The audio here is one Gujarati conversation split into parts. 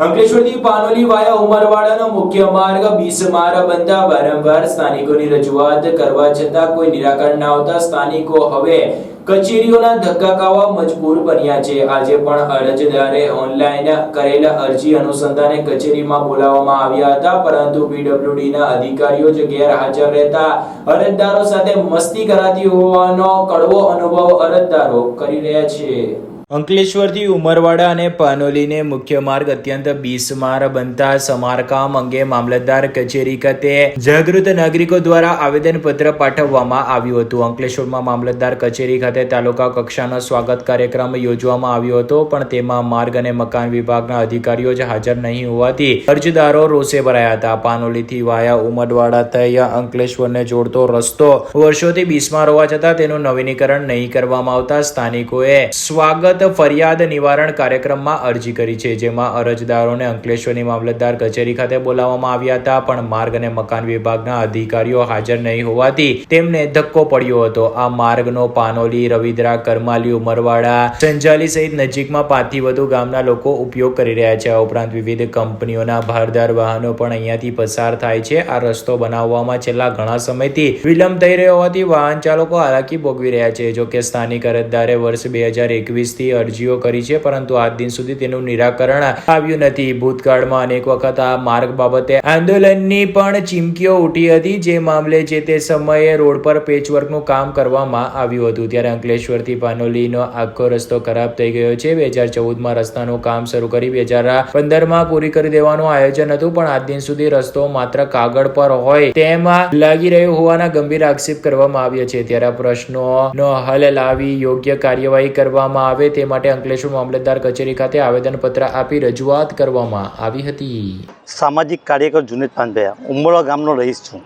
અંકલેશ્વરથી પાનોલી વાયા ઉમરવાડાનો મુખ્ય માર્ગ બિસ્માર બનતા વારંવાર સ્થાનિકોની રજૂઆત કરવા છતાં કોઈ નિરાકરણ ના આવતા સ્થાનિકો હવે કચેરીઓના ધક્કા ખાવા મજબૂર બન્યા છે. આજે પણ અરજદારે ઓનલાઈન કરેલા અરજી અનુસંધાને કચેરીમાં બોલાવવામાં આવ્યા હતા, પરંતુ પીડબ્લ્યુડીના અધિકારીઓ જ ગેરહાજર રહેતા અરજદારો સાથે મસ્તી કરાતી હોવાનો કડવો અનુભવ અરજદારો કરી રહ્યા છે. અંકલેશ્વરથી ઉમરવાડા અને પાનોલીને મુખ્ય માર્ગ અત્યંત બિસ્માર બનતા સમારકામ અંગે મામલતદાર કચેરી ખાતે જાગૃત નાગરિકો દ્વારા આવેદનપત્ર પાઠવવામાં આવ્યું હતું. અંકલેશ્વરમાં મામલતદાર કચેરી ખાતે તાલુકા કક્ષાનો સ્વાગત કાર્યક્રમ યોજવામાં આવ્યો હતો, પણ તેમાં માર્ગ અને મકાન વિભાગના અધિકારીઓ જ હાજર નહીં હોવાથી અરજદારો રોષે ભરાયા હતા. પાનોલીથી વાયા ઉમરવાડા થઈ અંકલેશ્વરને જોડતો રસ્તો વર્ષોથી બિસ્માર હોવા છતાં તેનું નવીનીકરણ નહીં કરવામાં આવતા સ્થાનિકોએ સ્વાગત ફરિયાદ નિવારણ કાર્યક્રમમાં અરજી કરી છે, જેમાં અરજદારોને અંકલેશ્વરની મામલતદાર કચેરી ખાતે બોલાવવામાં આવ્યા હતા, પણ માર્ગ અને મકાન વિભાગના અધિકારીઓ હાજર નહીં હોવાથી તેમને ધક્કો પડ્યો હતો. આ માર્ગનો પાનોલી, રવિદ્રા, કરમાલી, ઉમરવાડા, સંજાલી સહિત નજીકમાં પાંચથી વધુ ગામના લોકો ઉપયોગ કરી રહ્યા છે. આ ઉપરાંત વિવિધ કંપનીઓના ભારદાર વાહનો પણ અહીંયાથી પસાર થાય છે. આ રસ્તો બનાવવામાં છેલ્લા ઘણા સમયથી વિલંબ થઈ રહ્યો હોવાથી વાહન ચાલકો હાલાકી ભોગવી રહ્યા છે. જો કે સ્થાનિક અરજદારે વર્ષ બે હજાર એકવીસ થી અરજીઓ કરી છે, પરંતુ આજ દિન સુધી તેનું નિરાકરણ આવ્યું નથી. ભૂતકાળમાં અનેક વખત આ માર્ગ બાબતે આંદોલનની પણ ચીમકીઓ ઉઠી હતી, જે મામલે જે તે સમયે રોડ પર પેચવર્કનું કામ કરવામાં આવ્યું હતું. ત્યારે અંકલેશ્વરથી પાનોલીનો આખો રસ્તો ખરાબ થઈ ગયો છે. બે હજાર ચૌદમાં રસ્તાનું કામ શરૂ કરી બે હજાર પંદરમાં પૂરી કરી દેવાનું આયોજન હતું, પણ આજ દિન સુધી રસ્તો માત્ર કાગળ પર હોય તેમાં લાગી રહ્યો હોવાના ગંભીર આક્ષેપ કરવામાં આવ્યા છે. ત્યારે પ્રશ્નોનો હલ લાવી યોગ્ય કાર્યવાહી કરવામાં આવે તે માટે અંકલેશ્વર મામલતદાર કચેરી ખાતે આવેદનપત્ર આપી રજૂઆત કરવામાં આવી હતી. સામાજિક કાર્યકર જુનેદ પાનભયા ઉમરવા ગામનો રહીશ છું.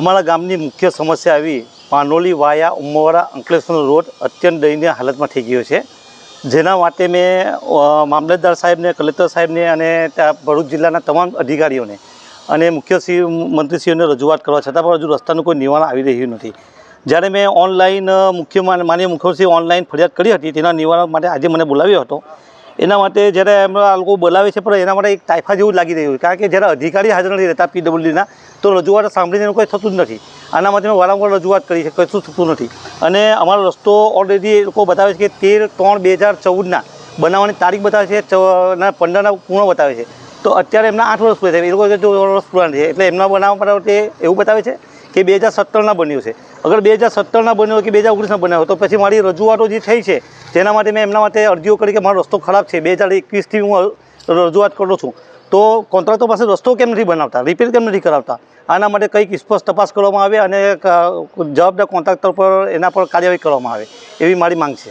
અમારા ગામની મુખ્ય સમસ્યા આવી પાનોલી વાયા ઉમરવાડા અંકલેશ્વરનો રોડ અત્યંત દયનીય હાલતમાં થઈ ગયો છે. જેના માટે મેં મામલતદાર સાહેબને, કલેક્ટર સાહેબને અને ત્યાં ભરૂચ જિલ્લાના તમામ અધિકારીઓને અને મુખ્ય શ્રી મંત્રીશ્રીઓને રજૂઆત કરવા, છતાં પણ હજુ રસ્તાનું કોઈ નિવારણ આવી રહ્યું નથી. જ્યારે મેં ઓનલાઈન મુખ્ય માન્ય મુખ્યમંત્રી ઓનલાઈન ફરિયાદ કરી હતી, તેના નિવારણ માટે આજે મને બોલાવ્યો હતો. એના માટે જ્યારે એમના આ લોકો બોલાવે છે, પણ એના માટે એક ટાઈફા જેવું લાગી રહ્યું કારણ કે જ્યારે અધિકારી હાજર નથી રહેતા પીડબ્લ્યુડીના તો રજૂઆત સાંભળીને એનું કંઈ થતું જ નથી. આના માટે મેં વારંવાર રજૂઆત કરી છે, કશું થતું નથી. અને અમારો રસ્તો ઓલરેડી એ લોકો બતાવે છે કે તેર ત્રણ બે હજાર ચૌદના બનાવવાની તારીખ બતાવે છે પંદરના પૂર્ણ બતાવે છે. તો અત્યારે એમના આઠ વર્ષ પૂરા થાય એ લોકો વર્ષ પૂરા છે એટલે એમના બનાવવા માટે એવું બતાવે છે કે બે હજાર સત્તરના બન્યું છે. અગર બે હજાર સત્તરના બન્યો કે બે હજાર ઓગણીસના બન્યો તો પછી મારી રજૂઆતો જે થઈ છે, તેના માટે મેં એમના માટે અરજીઓ કરી કે મારો રસ્તો ખરાબ છે. બે હજાર એકવીસથી હું રજૂઆત કરું છું. તો કોન્ટ્રાક્ટર પાસે રસ્તો કેમ નથી બનાવતા? રિપેર કેમ નથી કરાવતા? આના માટે કંઈક સ્પષ્ટ તપાસ કરવામાં આવે અને જવાબદાર કોન્ટ્રાક્ટર પર એના પર કાર્યવાહી કરવામાં આવે, એવી મારી માંગ છે.